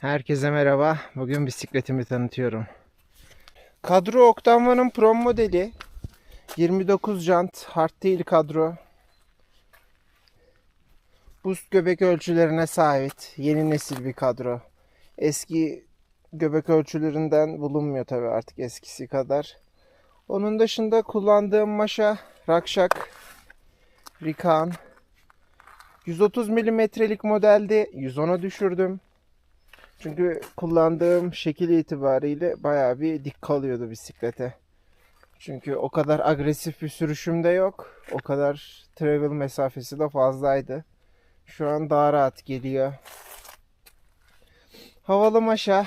Herkese merhaba. Bugün bisikletimi tanıtıyorum. Kadro Octava'nın Pro modeli. 29 jant hardtail kadro. Boost göbek ölçülerine sahip. Yeni nesil bir kadro. Eski göbek ölçülerinden bulunmuyor tabi artık eskisi kadar. Onun dışında kullandığım maşa Rakşak Rikan 130 milimetrelik modelde 110'a düşürdüm. Çünkü kullandığım şekil itibariyle bayağı bir dik kalıyordu bisiklete. Çünkü o kadar agresif bir sürüşüm de yok. O kadar travel mesafesi de fazlaydı. Şu an daha rahat geliyor. Havalı maşa.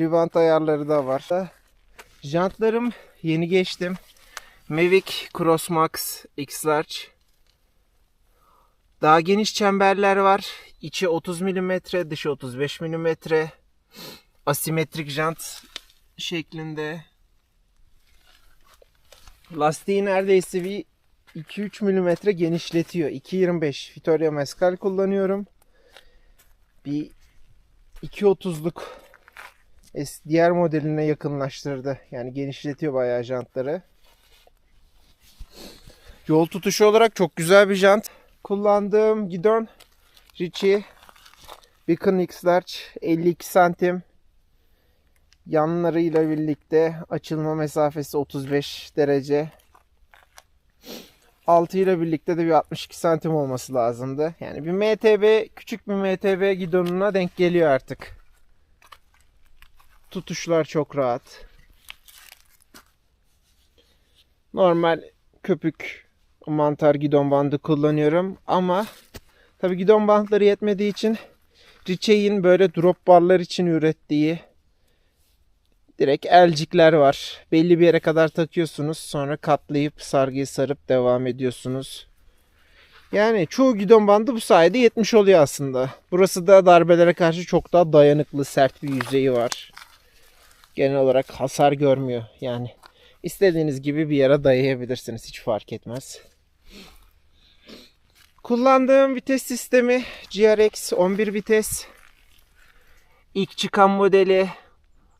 Ribant ayarları da var. Jantlarım yeni geçtim. Mavic Crossmax X Large. Daha geniş çemberler var. İçi 30 mm, dışı 35 mm. Asimetrik jant şeklinde. Lastiği neredeyse bir 2-3 mm genişletiyor. 2.25 Vittoria Mescal kullanıyorum. Bir 2.30'luk es- diğer modeline yakınlaştırdı. Yani genişletiyor bayağı jantları. Yol tutuşu olarak çok güzel bir jant. Kullandığım gidon Ritchie Beacon X Large 52 santim. Yanlarıyla birlikte açılma mesafesi 35 derece. Altı ile birlikte de bir 62 santim olması lazımdı. Yani bir MTB, küçük bir MTB gidonuna denk geliyor artık. Tutuşlar çok rahat. Normal köpük mantar gidon bandı kullanıyorum ama tabi gidon bantları yetmediği için Ritchie'in böyle drop barlar için ürettiği direkt elcikler var. Belli bir yere kadar takıyorsunuz sonra katlayıp sargıyı sarıp devam ediyorsunuz. Yani çoğu gidon bandı bu sayede 70 oluyor aslında. Burası da darbelere karşı çok daha dayanıklı sert bir yüzeyi var. Genel olarak hasar görmüyor yani. İstediğiniz gibi bir yere dayayabilirsiniz. Hiç fark etmez. Kullandığım vites sistemi GRX 11 vites. İlk çıkan modeli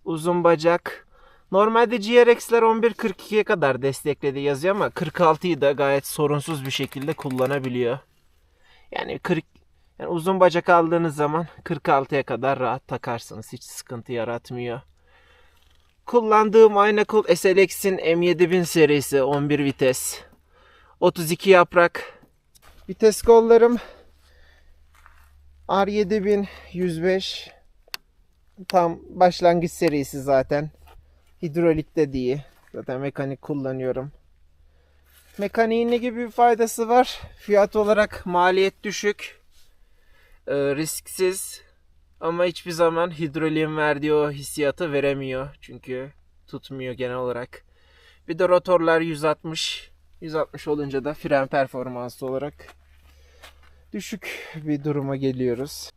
uzun bacak. Normalde GRX'ler 11.42'ye kadar destekledi yazıyor ama 46'yı da gayet sorunsuz bir şekilde kullanabiliyor. Yani 40 yani uzun bacak aldığınız zaman 46'ya kadar rahat takarsınız. Hiç sıkıntı yaratmıyor. Kullandığım ayna kol SLX'in M7000 serisi 11 vites. 32 yaprak. Vites kollarım R7105 tam başlangıç serisi zaten. Hidrolik de değil. Zaten mekanik kullanıyorum. Mekaniğin ne gibi bir faydası var? Fiyat olarak maliyet düşük. Ee, risksiz. Ama hiçbir zaman hidroliğin verdiği o hissiyatı veremiyor. Çünkü tutmuyor genel olarak. Bir de rotorlar 160. 160 olunca da fren performansı olarak düşük bir duruma geliyoruz.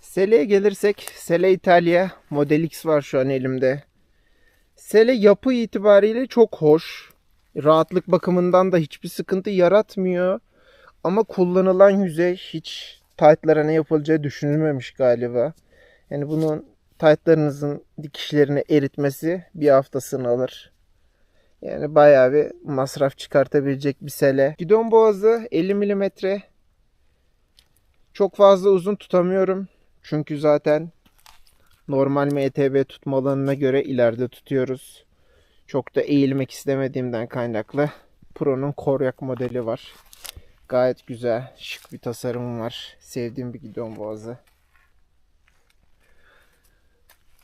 Sele'ye gelirsek Sele İtalya Model X var şu an elimde. Sele yapı itibariyle çok hoş. Rahatlık bakımından da hiçbir sıkıntı yaratmıyor. Ama kullanılan yüzey hiç tight'lara ne yapılacağı düşünülmemiş galiba. Yani bunun tight'larınızın dikişlerini eritmesi bir haftasını alır. Yani bayağı bir masraf çıkartabilecek bir sele. Gidon boğazı 50 mm. Çok fazla uzun tutamıyorum. Çünkü zaten normal MTB tutma alanına göre ileride tutuyoruz. Çok da eğilmek istemediğimden kaynaklı Pro'nun koryak modeli var. Gayet güzel, şık bir tasarım var. Sevdiğim bir gidon boğazı.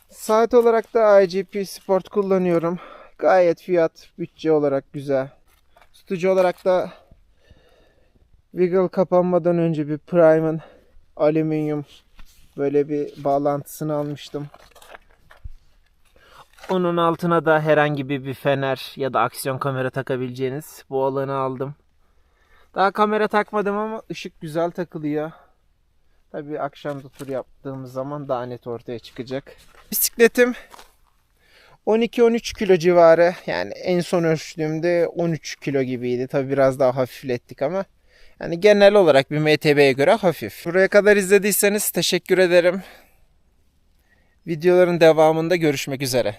Saat olarak da IGP Sport kullanıyorum. Gayet fiyat, bütçe olarak güzel. Tutucu olarak da Wiggle kapanmadan önce bir Prime'ın alüminyum böyle bir bağlantısını almıştım. Onun altına da herhangi bir, bir fener ya da aksiyon kamera takabileceğiniz bu alanı aldım. Daha kamera takmadım ama ışık güzel takılıyor. Tabii akşam da tur yaptığımız zaman daha net ortaya çıkacak. Bisikletim 12-13 kilo civarı. Yani en son ölçtüğümde 13 kilo gibiydi. Tabii biraz daha hafiflettik ama Yani genel olarak bir MTB'ye göre hafif. Buraya kadar izlediyseniz teşekkür ederim. Videoların devamında görüşmek üzere.